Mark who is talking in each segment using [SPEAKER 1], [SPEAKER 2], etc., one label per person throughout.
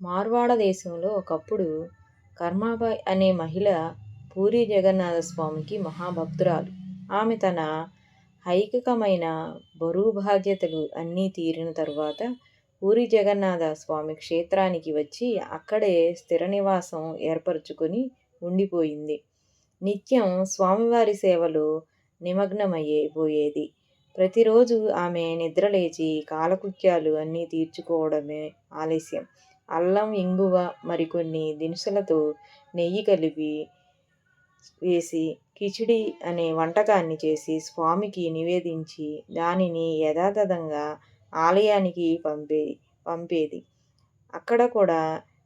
[SPEAKER 1] మార్వాడ దేశంలో ఒకప్పుడు కర్మాబాయ్ అనే మహిళ పూరి జగన్నాథ స్వామికి మహాభక్తురాలు. ఆమె తన ఐకికమైన బరువు బాధ్యతలు అన్నీ తీరిన తరువాత పూరి జగన్నాథ స్వామి క్షేత్రానికి వచ్చి అక్కడే స్థిర నివాసం ఏర్పరచుకొని ఉండిపోయింది. నిత్యం స్వామివారి సేవలో నిమగ్నమైపోయేది. ప్రతిరోజు ఆమె నిద్రలేచి కాలకృత్యాలు అన్నీ తీర్చుకోవడమే ఆలస్యం. అల్లం, ఇంగువ, మరికొన్ని దినుసులతో నెయ్యి కలిపి వేసి కిచిడి అనే వంటకాన్ని చేసి స్వామికి నివేదించి దానిని యథాతథంగా ఆలయానికి పంపే పంపేది. అక్కడ కూడా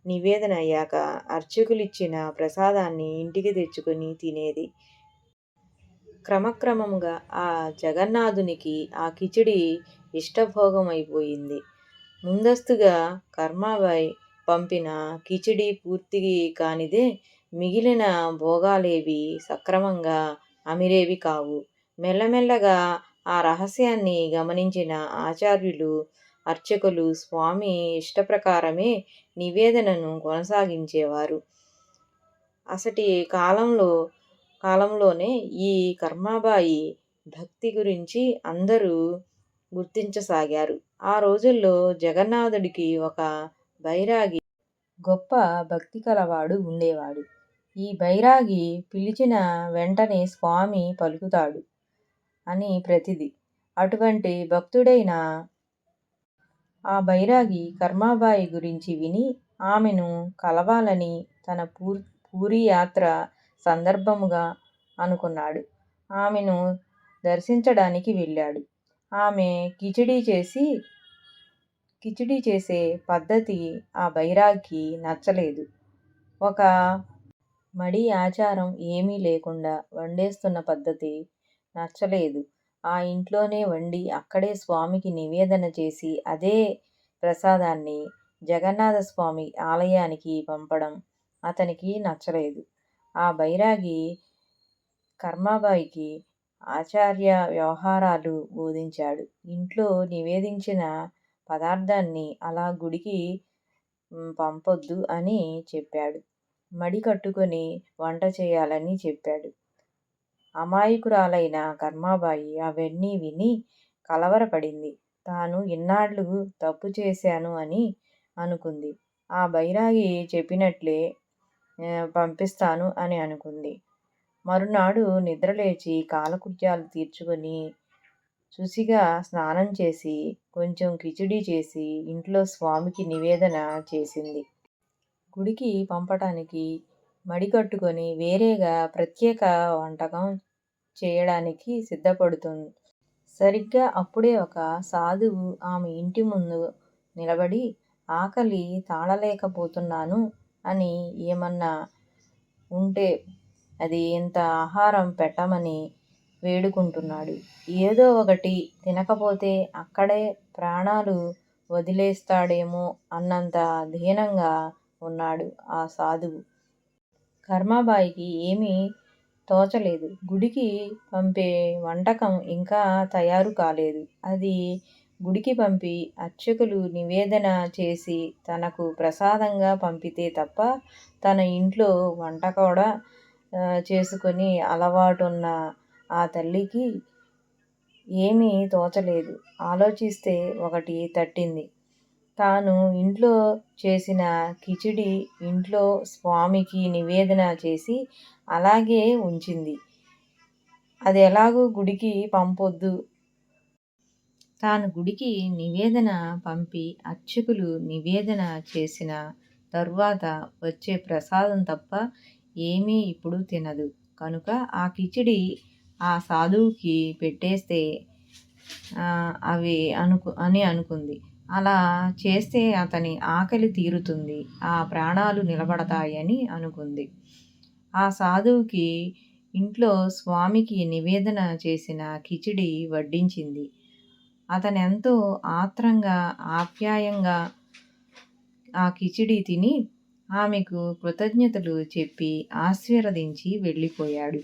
[SPEAKER 1] నివేదన అయ్యాక అర్చకులిచ్చిన ప్రసాదాన్ని ఇంటికి తెచ్చుకొని తినేది. క్రమక్రమంగా ఆ జగన్నాథునికి ఆ కిచిడి ఇష్టభోగం అయిపోయింది ముందస్తుగా కర్మాబాయ్ పంపిన కిచిడీ పూర్తి కానిదే మిగిలిన భోగాలేవీ సక్రమంగా అమిరేవి కావు. మెల్లమెల్లగా ఆ రహస్యాన్ని గమనించిన ఆచార్యులు, అర్చకులు స్వామి ఇష్టప్రకారమే నివేదనను కొనసాగించేవారు. అసటి కాలంలో కాలంలోనే ఈ కర్మాబాయి భక్తి గురించి అందరూ గుర్తించసాగారు. ఆ రోజుల్లో జగన్నాథుడికి ఒక బైరాగి గొప్ప భక్తి కలవాడు ఉండేవాడు. ఈ బైరాగి పిలిచిన వెంటనే స్వామి పలుకుతాడు అని ప్రతిది అటువంటి భక్తుడైన ఆ బైరాగి కర్మాబాయి గురించి విని ఆమెను కలవాలని తన పూరీ యాత్ర సందర్భముగా అనుకున్నాడు. ఆమెను దర్శించడానికి వెళ్ళాడు. ఆమె కిచిడీ చేసి కిచిడీ చేసే పద్ధతి ఆ బైరాగ్కి నచ్చలేదు. ఒక మడి ఆచారం ఏమీ లేకుండా వండేస్తున్న పద్ధతి నచ్చలేదు. ఆ ఇంట్లోనే వండి అక్కడే స్వామికి నివేదన చేసి అదే ప్రసాదాన్ని జగన్నాథస్వామి ఆలయానికి పంపడం అతనికి నచ్చలేదు. ఆ బైరాగి కర్మాబాయికి ఆచార్య వ్యవహారాలు బోధించాడు. ఇంట్లో నివేదించిన పదార్థాన్ని అలా గుడికి పంపొద్దు అని చెప్పాడు. మడి కట్టుకొని వంట చేయాలని చెప్పాడు. అమాయకురాలైన కర్మాబాయి అవన్నీ విని కలవరపడింది. తాను ఇన్నాళ్ళు తప్పు చేశాను అని అనుకుంది. ఆ బైరాగి చెప్పినట్లే పంపిస్తాను అని అనుకుంది. మరునాడు నిద్రలేచి కాలకృత్యాలు తీర్చుకొని శుచిగా స్నానం చేసి కొంచెం కిచిడీ చేసి ఇంట్లో స్వామికి నివేదన చేసింది. గుడికి పంపటానికి మడి కట్టుకొని వేరేగా ప్రత్యేక వంటకం చేయడానికి సిద్ధపడుతుంది సరిగ్గా అప్పుడే ఒక సాధువు ఆమె ఇంటి ముందు నిలబడి ఆకలి తాళలేకపోతున్నాను అని ఏమన్నా ఉంటే అది ఇంత ఆహారం పెట్టమని వేడుకుంటున్నాడు. ఏదో ఒకటి తినకపోతే అక్కడే ప్రాణాలు వదిలేస్తాడేమో అన్నంత దీనంగా ఉన్నాడు ఆ సాధువు. కర్మాబాయికి ఏమీ తోచలేదు. గుడికి పంపే వంటకం ఇంకా తయారు కాలేదు. అది గుడికి పంపి అర్చకులు నివేదన చేసి తనకు ప్రసాదంగా పంపితే తప్ప తన ఇంట్లో వంట కూడా చేసుకునే అలవాటున్న ఆ తల్లికి ఏమీ తోచలేదు. ఆలోచిస్తే ఒకటి తట్టింది. తాను ఇంట్లో చేసిన కిచిడి ఇంట్లో స్వామికి నివేదన చేసి అలాగే ఉంచింది. అది ఎలాగో గుడికి పంపొద్దు. తాను గుడికి నివేదన పంపి అర్చకులు నివేదన చేసిన తరువాత వచ్చే ప్రసాదం తప్ప ఏమీ ఇప్పుడు తినదు కనుక ఆ కిచిడి ఆ సాధువుకి పెట్టేస్తే అవి అనుకు అని అనుకుంది. అలా చేస్తే అతని ఆకలి తీరుతుంది. ఆ ప్రాణాలు నిలబడతాయని అనుకుంది. ఆ సాధువుకి ఇంట్లో స్వామికి నివేదన చేసిన కిచిడి వడ్డించింది. అతనెంతో ఆత్రంగా ఆప్యాయంగా ఆ కిచిడి తిని ఆమెకు కృతజ్ఞతలు చెప్పి ఆశీర్వదించి వెళ్ళిపోయాడు.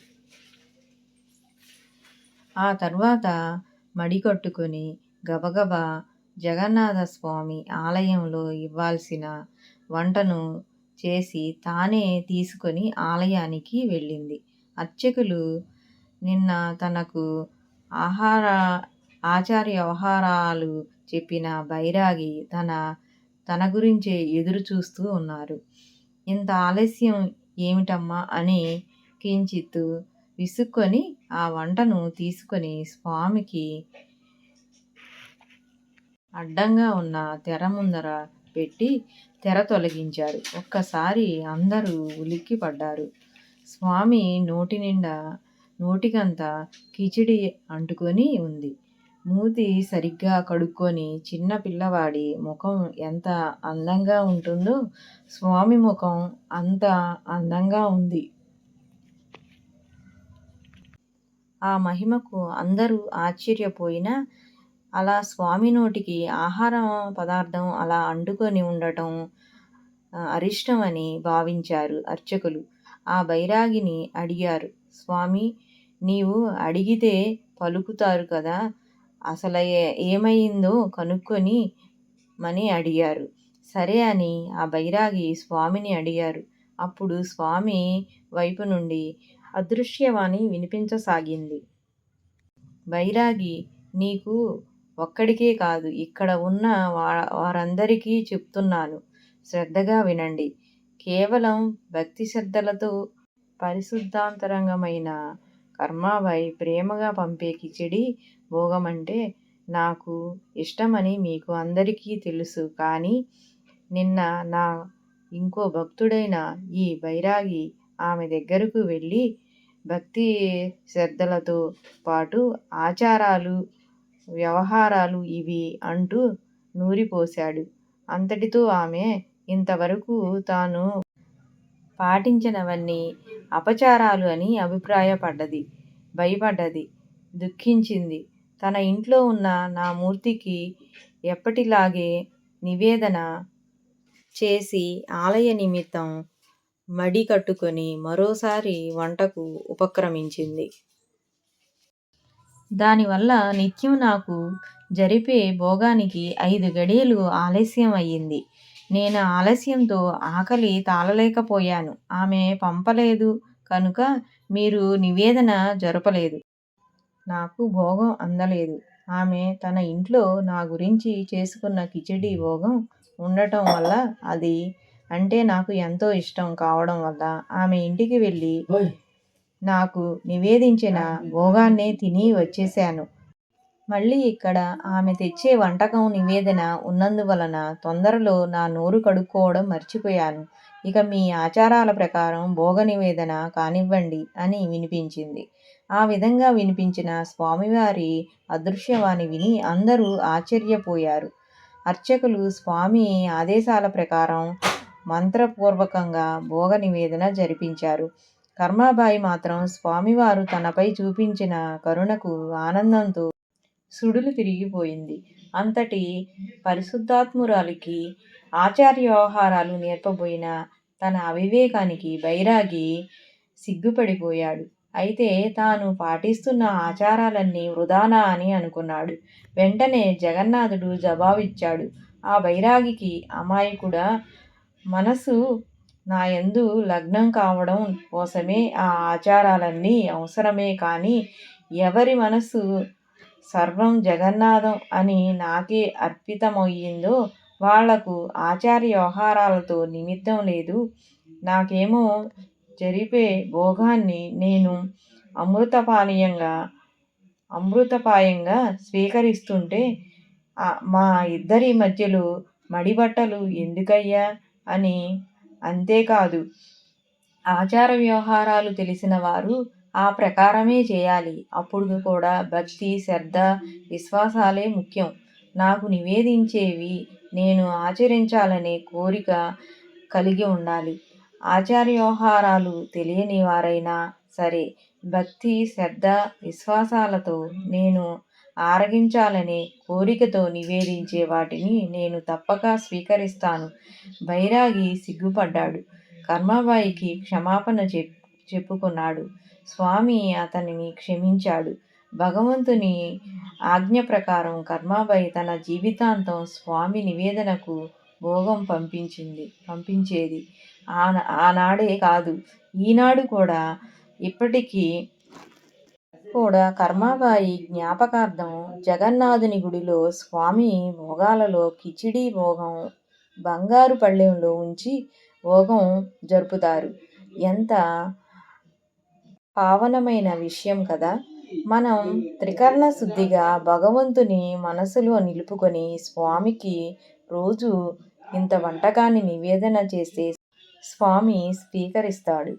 [SPEAKER 1] ఆ తర్వాత మడి కట్టుకుని గబగబా జగన్నాథస్వామి ఆలయంలో ఇవ్వాల్సిన వంటను చేసి తానే తీసుకొని ఆలయానికి వెళ్ళింది అర్చకులు నిన్న తనకు ఆహార ఆచార వ్యవహారాలు చెప్పిన బైరాగి తన తన గురించే ఎదురు చూస్తూ ఉన్నారు ఇంత ఆలస్యం ఏమిటమ్మా అని కించిత్ విసుక్కొని ఆ వంటను తీసుకొని స్వామికి అడ్డంగా ఉన్న తెర ముందర పెట్టి తెర తొలగించారు. ఒక్కసారి అందరూ ఉలిక్కి పడ్డారు స్వామి నోటి నిండా నోటికంతా కిచిడి అంటుకొని ఉంది. మూతి సరిగ్గా కడుక్కొని చిన్న పిల్లవాడి ముఖం ఎంత అందంగా ఉంటుందో స్వామి ముఖం అంత అందంగా ఉంది. ఆ మహిమకు అందరూ ఆశ్చర్యపోయినా అలా స్వామి నోటికి ఆహారం పదార్థం అలా అంటుకొని ఉండటం అరిష్టమని భావించారు అర్చకులు. ఆ బైరాగిని అడిగారు స్వామి నీవు అడిగితే పలుకుతారు కదా అసలు ఏమైందో కనుక్కొని మని అడిగారు. సరే అని ఆ బైరాగి స్వామిని అడిగారు. అప్పుడు స్వామి వైపు నుండి అదృశ్యవాణి వినిపించసాగింది. బైరాగి నీకు ఒక్కడికే కాదు ఇక్కడ ఉన్న వారందరికీ చెప్తున్నాను. శ్రద్ధగా వినండి. కేవలం భక్తి శ్రద్ధలతో పరిశుద్ధాంతరంగమైన కర్మాబాయి ప్రేమగా పంపే కిచిడి భోగమంటే నాకు ఇష్టమని మీకు అందరికీ తెలుసు. కానీ నిన్న నా ఇంకో భక్తుడైన ఈ బైరాగి ఆమె దగ్గరకు వెళ్ళి భక్తి శ్రద్ధలతో పాటు ఆచారాలు వ్యవహారాలు ఇవి అంటూ నూరిపోశాడు. అంతటితో ఆమె ఇంతవరకు తాను పాటించినవన్నీ అపచారాలు అని అభిప్రాయపడ్డది భయపడ్డది దుఃఖించింది. తన ఇంట్లో ఉన్న నా మూర్తికి ఎప్పటిలాగే నివేదన చేసి ఆలయ నిమిత్తం మడి కట్టుకొని మరోసారి వంటకు ఉపక్రమించింది. దానివల్ల నిత్యం నాకు జరిపే భోగానికి ఐదు గడియలు ఆలస్యం అయ్యింది. నేను ఆలస్యంతో ఆకలి తాళలేకపోయాను. ఆమె పంపలేదు కనుక మీరు నివేదన జరపలేదు. నాకు భోగం అందలేదు. ఆమె తన ఇంట్లో నా గురించి చేసుకున్న కిచిడి భోగం ఉండటం వల్ల అది అంటే నాకు ఎంతో ఇష్టం కావడం వల్ల ఆమె ఇంటికి వెళ్ళి నాకు నివేదించిన భోగాన్నే తిని వచ్చేశాను. మళ్ళీ ఇక్కడ ఆమె తెచ్చే వంటకం నివేదన ఉన్నందువలన తొందరలో నా నోరు కడుక్కోవడం మర్చిపోయాను. ఇక మీ ఆచారాల ప్రకారం భోగ నివేదన కానివ్వండి అని వినిపించింది. ఆ విధంగా వినిపించిన స్వామివారి అదృశ్యవాణి విని అందరూ ఆశ్చర్యపోయారు. అర్చకులు స్వామి ఆదేశాల ప్రకారం మంత్రపూర్వకంగా భోగ నివేదన జరిపించారు. కర్మాబాయి మాత్రం స్వామివారు తనపై చూపించిన కరుణకు ఆనందంతో సుడులు తిరిగిపోయింది. అంతటి పరిశుద్ధాత్మురాలికి ఆచార్య వ్యవహారాలు నేర్పబోయిన తన అవివేకానికి బైరాగి సిగ్గుపడిపోయాడు. అయితే తాను పాటిస్తున్న ఆచారాలన్నీ వృధానా అని అనుకున్నాడు. వెంటనే జగన్నాథుడు జవాబిచ్చాడు. ఆ బైరాగికి అమాయకుడా మనసు నా యందు లగ్నం కావడం కోసమే ఆ ఆచారాలన్నీ అవసరమే కానీ ఎవరి మనసు సర్వం జగన్నాథం అని నాకే అర్పితమయ్యిందో వాళ్ళకు ఆచార్య వ్యవహారాలతో నిమిత్తం లేదు. నాకేమో జరిపే భోగాన్ని నేను అమృతపానీయంగా అమృతపాయంగా స్వీకరిస్తుంటే మా ఇద్దరి మధ్యలో మడిబట్టలు ఎందుకయ్యా అని అంతేకాదు. ఆచార వ్యవహారాలు తెలిసిన వారు ఆ ప్రకారమే చేయాలి. అప్పుడు కూడా భక్తి శ్రద్ధ విశ్వాసాలే ముఖ్యం. నాకు నివేదించేవి నేను ఆచరించాలనే కోరిక కలిగి ఉండాలి. ఆచార వ్యవహారాలు తెలియని వారైనా సరే భక్తి శ్రద్ధ విశ్వాసాలతో నేను ఆరగించాలనే కోరికతో నివేదించే వాటిని నేను తప్పక స్వీకరిస్తాను. బైరాగి సిగ్గుపడ్డాడు. కర్మాబాయికి క్షమాపణ చెప్ చెప్పుకున్నాడు. స్వామి అతనిని క్షమించాడు. భగవంతుని ఆజ్ఞ ప్రకారం కర్మాబాయి తన జీవితాంతం స్వామి నివేదనకు భోగం పంపించింది పంపించేది. ఆన ఆనాడే కాదు ఈనాడు కూడా. ఇప్పటికీ కూడా కర్మాబాయి జ్ఞాపకార్థం జగన్నాథుని గుడిలో స్వామి భోగాలలో కిచిడి భోగం బంగారు పళ్ళెంలో ఉంచి భోగం జరుపుతారు. ఎంత పావనమైన విషయం కదా. మనం త్రికరణ శుద్ధిగా భగవంతుని మనసులో నిలుపుకొని స్వామికి రోజు ఇంత వంటకాన్ని నివేదన చేస్తే స్వామి స్వీకరిస్తాడు.